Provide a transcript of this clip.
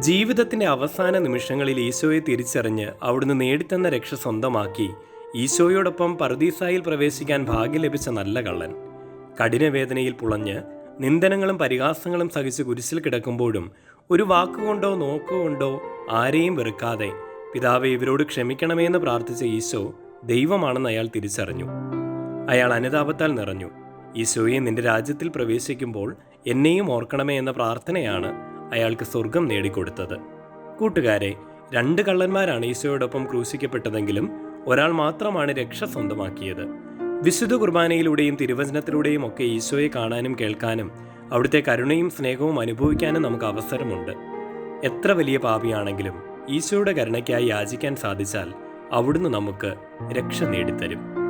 ജീവിതത്തിന്റെ അവസാന നിമിഷങ്ങളിൽ ഈശോയെ തിരിച്ചറിഞ്ഞ് അവിടുന്ന് നേടിത്തന്ന രക്ഷ സ്വന്തമാക്കി ഈശോയോടൊപ്പം പർദീസായിൽ പ്രവേശിക്കാൻ ഭാഗ്യം ലഭിച്ച നല്ല കള്ളൻ. കഠിനവേദനയിൽ പുളഞ്ഞ് നിന്ദനങ്ങളും പരിഹാസങ്ങളും സഹിച്ച് കുരിശിൽ കിടക്കുമ്പോഴും ഒരു വാക്കുകൊണ്ടോ നോക്കുകൊണ്ടോ ആരെയും വെറുക്കാതെ പിതാവെ ഇവരോട് ക്ഷമിക്കണമേ എന്ന് പ്രാർത്ഥിച്ച ഈശോ ദൈവമാണെന്ന് അയാൾ തിരിച്ചറിഞ്ഞു. അയാൾ അനുതാപത്താൽ നിറഞ്ഞു. ഈശോയെ നിന്റെ രാജ്യത്തിൽ പ്രവേശിക്കുമ്പോൾ എന്നെയും ഓർക്കണമേ എന്ന പ്രാർത്ഥനയാണ് അയാൾക്ക് സ്വർഗം നേടിക്കൊടുത്തത്. കൂട്ടുകാരെ രണ്ട് കള്ളന്മാരാണ് ഈശോയോടൊപ്പം ക്രൂശിക്കപ്പെട്ടതെങ്കിലും ഒരാൾ മാത്രമാണ് രക്ഷ സ്വന്തമാക്കിയത്. വിശുദ്ധ കുർബാനയിലൂടെയും തിരുവചനത്തിലൂടെയും ഒക്കെ ഈശോയെ കാണാനും കേൾക്കാനും അവിടുത്തെ കരുണയും സ്നേഹവും അനുഭവിക്കാനും നമുക്ക് അവസരമുണ്ട്. എത്ര വലിയ പാപിയാണെങ്കിലും ഈശോയുടെ കരുണയ്ക്കായി യാചിക്കാൻ സാധിച്ചാൽ അവിടുന്ന് നമുക്ക് രക്ഷ നേടിത്തരും.